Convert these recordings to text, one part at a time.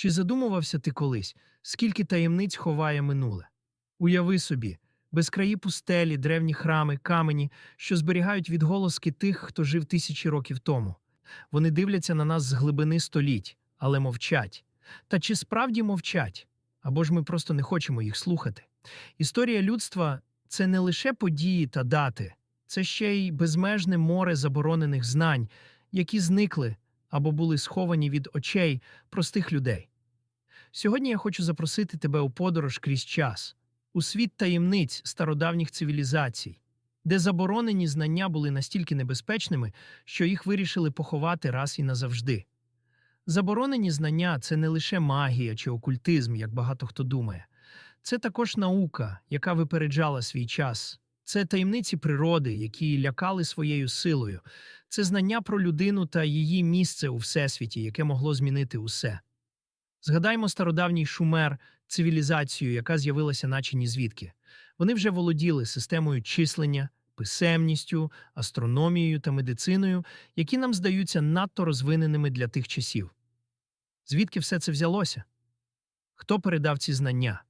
Чи задумувався ти колись, скільки таємниць ховає минуле? Уяви собі, безкраї пустелі, древні храми, камені, що зберігають відголоски тих, хто жив тисячі років тому. Вони дивляться на нас з глибини століть, але мовчать. Та чи справді мовчать? Або ж ми просто не хочемо їх слухати? Історія людства це не лише події та дати, це ще й безмежне море заборонених знань, які зникли або були сховані від очей простих людей. Сьогодні я хочу запросити тебе у подорож крізь час, у світ таємниць стародавніх цивілізацій, де заборонені знання були настільки небезпечними, що їх вирішили поховати раз і назавжди. Заборонені знання це не лише магія чи окультизм, як багато хто думає. Це також наука, яка випереджала свій час. Це таємниці природи, які лякали своєю силою. Це знання про людину та її місце у всесвіті, яке могло змінити усе. Згадаймо стародавній шумер, цивілізацію, яка з'явилася наче ні звідки. Вони вже володіли системою числення, писемністю, астрономією та медициною, які нам здаються надто розвиненими для тих часів. Звідки все це взялося? Хто передав ці знання?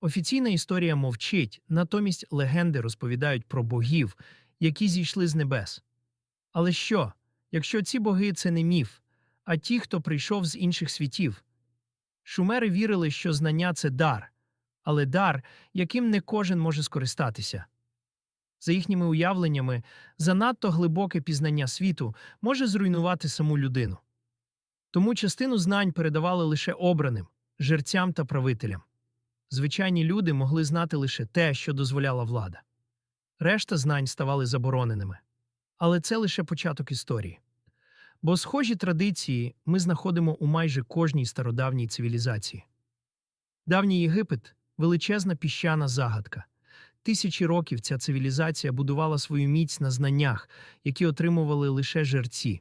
Офіційна історія мовчить, натомість легенди розповідають про богів, які зійшли з небес. Але що, якщо ці боги це не міф, а ті, хто прийшов з інших світів? Шумери вірили, що знання це дар, але дар, яким не кожен може скористатися. За їхніми уявленнями, занадто глибоке пізнання світу може зруйнувати саму людину. Тому частину знань передавали лише обраним, жерцям та правителям. Звичайні люди могли знати лише те, що дозволяла влада. Решта знань ставали забороненими. Але це лише початок історії. Бо схожі традиції ми знаходимо у майже кожній стародавній цивілізації. Давній Єгипет величезна піщана загадка. Тисячі років ця цивілізація будувала свою міць на знаннях, які отримували лише жерці.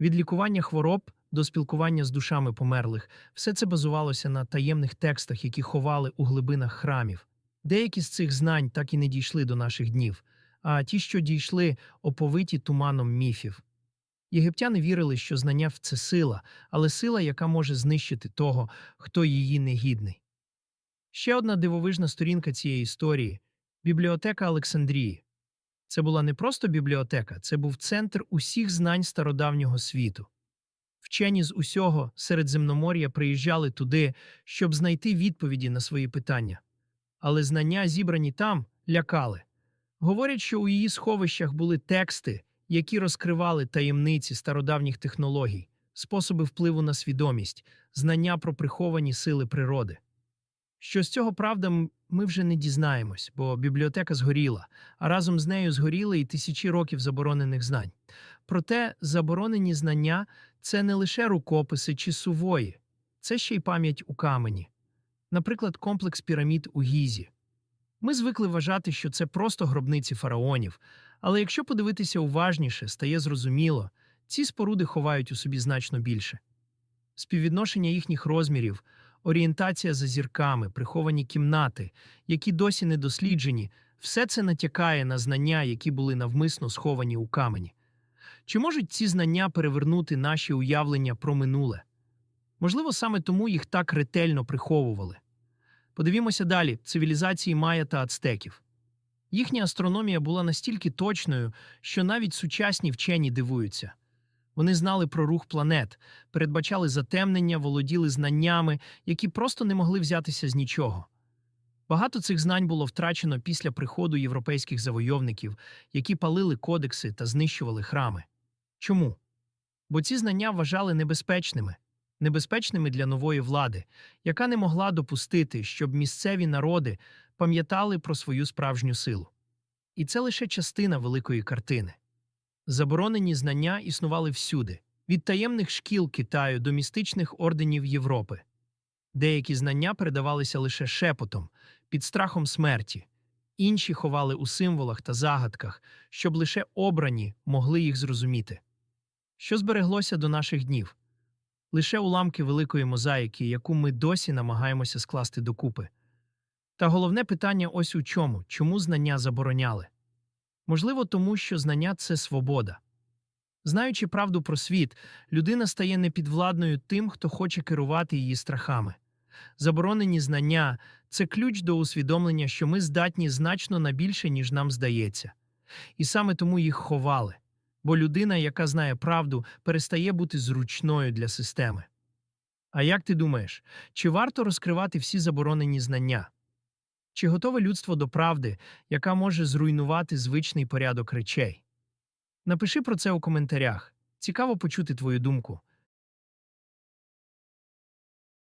Від лікування хвороб до спілкування з душами померлих все це базувалося на таємних текстах, які ховали у глибинах храмів. Деякі з цих знань так і не дійшли до наших днів, а ті, що дійшли, оповиті туманом міфів. Єгиптяни вірили, що знання це сила, але сила, яка може знищити того, хто її негідний. Ще одна дивовижна сторінка цієї історії бібліотека Олександрії. Це була не просто бібліотека, це був центр усіх знань стародавнього світу. Вчені з усього Середземномор'я приїжджали туди, щоб знайти відповіді на свої питання. Але знання, зібрані там, лякали. Говорять, що у її сховищах були тексти, які розкривали таємниці стародавніх технологій, способи впливу на свідомість, знання про приховані сили природи. Що з цього правда, ми вже не дізнаємось, бо бібліотека згоріла, а разом з нею згоріли і тисячі років заборонених знань. Проте заборонені знання це не лише рукописи чи сувої, це ще й пам'ять у камені. Наприклад, комплекс пірамід у Гізі. Ми звикли вважати, що це просто гробниці фараонів, але якщо подивитися уважніше, стає зрозуміло, ці споруди ховають у собі значно більше. Співвідношення їхніх розмірів, орієнтація за зірками, приховані кімнати, які досі не досліджені, все це натякає на знання, які були навмисно сховані у камені. Чи можуть ці знання перевернути наші уявлення про минуле? Можливо, саме тому їх так ретельно приховували. Подивімося далі цивілізації Майя та Ацтеків. Їхня астрономія була настільки точною, що навіть сучасні вчені дивуються. Вони знали про рух планет, передбачали затемнення, володіли знаннями, які просто не могли взятися з нічого. Багато цих знань було втрачено після приходу європейських завойовників, які палили кодекси та знищували храми. Чому? Бо ці знання вважали небезпечними, небезпечними для нової влади, яка не могла допустити, щоб місцеві народи пам'ятали про свою справжню силу. І це лише частина великої картини. Заборонені знання існували всюди, від таємних шкіл Китаю до містичних орденів Європи. Деякі знання передавалися лише шепотом, під страхом смерті, інші ховали у символах та загадках, щоб лише обрані могли їх зрозуміти. Що збереглося до наших днів? Лише уламки великої мозаїки, яку ми досі намагаємося скласти докупи. Та головне питання ось у чому чому знання забороняли? Можливо, тому що знання це свобода. Знаючи правду про світ, людина стає непідвладною тим, хто хоче керувати її страхами. Заборонені знання це ключ до усвідомлення, що ми здатні значно на більше, ніж нам здається. І саме тому їх ховали. Бо людина, яка знає правду, перестає бути зручною для системи. А як ти думаєш, чи варто розкривати всі заборонені знання? Чи готове людство до правди, яка може зруйнувати звичний порядок речей? Напиши про це у коментарях. Цікаво почути твою думку.